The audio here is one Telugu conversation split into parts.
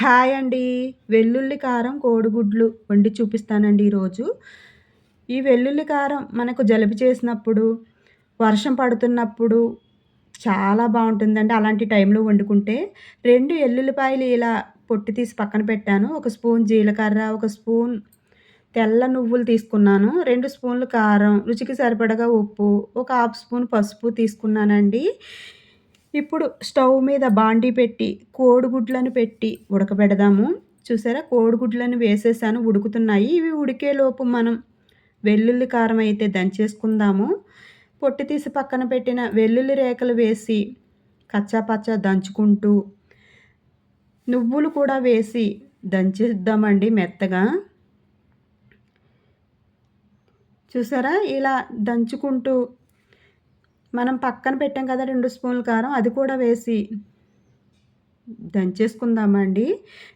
హాయ్ అండి. వెల్లుల్లి కారం కోడిగుడ్లు వండి చూపిస్తానండి ఈరోజు. ఈ వెల్లుల్లి కారం మనకు జలుబు చేసినప్పుడు వర్షం పడుతున్నప్పుడు చాలా బాగుంటుందండి. అలాంటి టైంలో వండుకుంటే రెండు ఎల్లుల్లిపాయలు ఇలా పొట్టి తీసి పక్కన పెట్టాను. ఒక స్పూన్ జీలకర్ర ఒక స్పూన్ తెల్ల నువ్వులు తీసుకున్నాను. రెండు స్పూన్లు కారం రుచికి సరిపడగా ఉప్పు ఒక హాఫ్ స్పూన్ పసుపు తీసుకున్నానండి. ఇప్పుడు స్టవ్ మీద బాండీ పెట్టి కోడిగుడ్లను పెట్టి ఉడకబెడదాము. చూసారా? కోడిగుడ్లను వేసేసాను. ఉడుకుతున్నాయి. ఇవి ఉడికేలోపు మనం వెల్లుల్లి కారం అయితే దంచేసుకుందాము. పొట్టి తీసి పక్కన పెట్టిన వెల్లుల్లి రేఖలు వేసి కచ్చాపచ్చ దంచుకుంటూ నువ్వులు కూడా వేసి దంచేద్దామండి మెత్తగా. చూసారా? ఇలా దంచుకుంటూ మనం పక్కన పెట్టాం కదా రెండు స్పూన్ల కారం అది కూడా వేసి దంచేసుకుందామండి.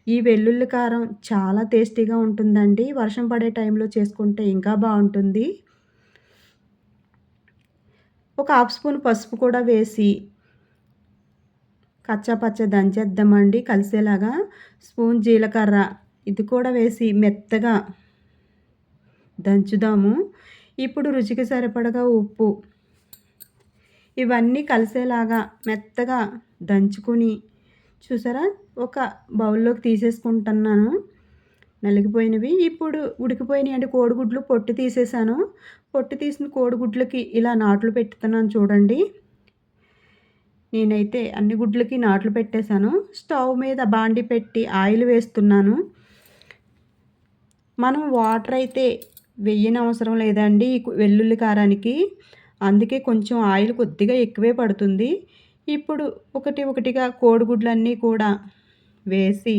ఈ వెల్లుల్లి కారం చాలా టేస్టీగా ఉంటుందండి. వర్షం పడే టైంలో చేసుకుంటే ఇంకా బాగుంటుంది. ఒక హాఫ్ స్పూన్ పసుపు కూడా వేసి కచ్చాపచ్చ దంచేద్దామండి. కలిసేలాగా స్పూన్ జీలకర్ర ఇది కూడా వేసి మెత్తగా దంచుదాము. ఇప్పుడు రుచికి సరిపడగా ఉప్పు ఇవన్నీ కలిసేలాగా మెత్తగా దంచుకుని చూసారా? ఒక బౌల్లోకి తీసేసుకుంటున్నాను. నలిగిపోయినవి. ఇప్పుడు ఉడికిపోయినాయి అంటే కోడిగుడ్లు పొట్టు తీసేసాను. పొట్టు తీసిన కోడిగుడ్లకి ఇలా నాట్లు పెట్టుతున్నాను చూడండి. నేనైతే అన్ని గుడ్లకి నాట్లు పెట్టేశాను. స్టవ్ మీద బాండి పెట్టి ఆయిల్ వేస్తున్నాను. మనం వాటర్ అయితే వెయ్యని అవసరం లేదండి వెల్లుల్లి కారానికి. అందుకే కొంచెం ఆయిల్ కొద్దిగా ఎక్కువే పడుతుంది. ఇప్పుడు ఒకటి ఒకటిగా కోడిగుడ్లన్నీ కూడా వేసి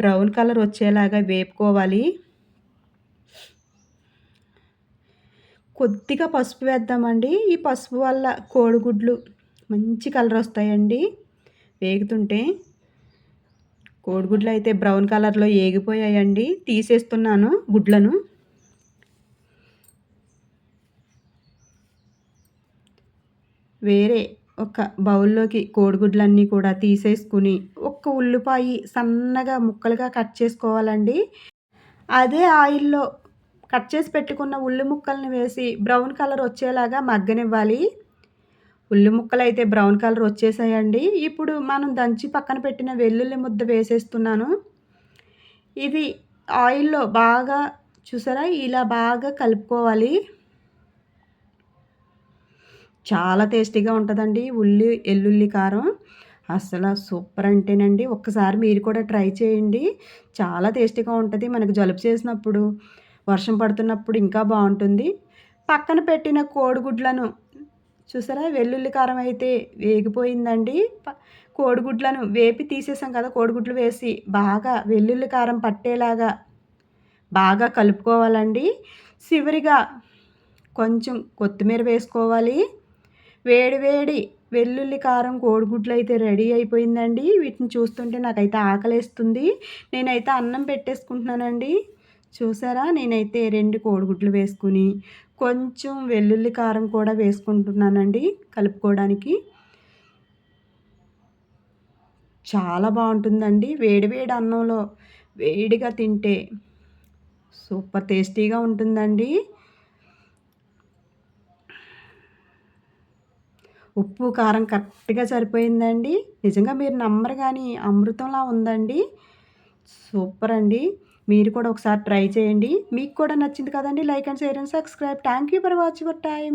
బ్రౌన్ కలర్ వచ్చేలాగా వేపుకోవాలి. కొద్దిగా పసుపు వేద్దామండి. ఈ పసుపు వల్ల కోడిగుడ్లు మంచి కలర్ వస్తాయండి. వేగుతుంటే కోడిగుడ్లు అయితే బ్రౌన్ కలర్లో ఏగిపోయాయండి. తీసేస్తున్నాను గుడ్లను. వేరే ఒక బౌల్లోకి కోడిగుడ్లన్నీ కూడా తీసేసుకుని ఒక్క ఉల్లిపాయ సన్నగా ముక్కలుగా కట్ చేసుకోవాలండి. అదే ఆయిల్లో కట్ చేసి పెట్టుకున్న ఉల్లి ముక్కల్ని వేసి బ్రౌన్ కలర్ వచ్చేలాగా మగ్గనివ్వాలి. ఉల్లి ముక్కలు అయితే బ్రౌన్ కలర్ వచ్చేసాయండి. ఇప్పుడు మనం దంచి పక్కన పెట్టిన వెల్లుల్లి ముద్ద వేసేస్తున్నాను. ఇది ఆయిల్లో బాగా చూసారా? ఇలా బాగా కలుపుకోవాలి. చాలా టేస్టీగా ఉంటుందండి. ఉల్లి ఎల్లుల్లి కారం అసలు సూపర్ అంటేనండి. ఒక్కసారి మీరు కూడా ట్రై చేయండి. చాలా టేస్టీగా ఉంటుంది మనకు జలుబు చేసినప్పుడు వర్షం పడుతున్నప్పుడు ఇంకా బాగుంటుంది. పక్కన పెట్టిన కోడిగుడ్లను చూసారా? వెల్లుల్లి కారం అయితే వేగిపోయిందండి. కోడిగుడ్లను వేపి తీసేసాం కదా కోడిగుడ్లు వేసి బాగా వెల్లుల్లి కారం పట్టేలాగా బాగా కలుపుకోవాలండి. చివరిగా కొంచెం కొత్తిమీర వేసుకోవాలి. వేడివేడి వెల్లుల్లి కారం కోడిగుడ్లు అయితే రెడీ అయిపోయిందండి. వీటిని చూస్తుంటే నాకైతే ఆకలేస్తుంది. నేనైతే అన్నం పెట్టేసుకుంటున్నానండి. చూసారా? నేనైతే రెండు కోడిగుడ్లు వేసుకుని కొంచెం వెల్లుల్లి కారం కూడా వేసుకుంటున్నానండి కలుపుకోవడానికి. చాలా బాగుంటుందండి. వేడివేడి అన్నంలో వేడిగా తింటే సూపర్ టేస్టీగా ఉంటుందండి. ఉప్పు కారం కరెక్ట్గా సరిపోయిందండి. నిజంగా మీరు నమ్మరు కానీ అమృతంలా ఉందండి. సూపర్ అండి. మీరు కూడా ఒకసారి ట్రై చేయండి. మీకు కూడా నచ్చింది కదండి. Like and share and subscribe. Thank you for watch your time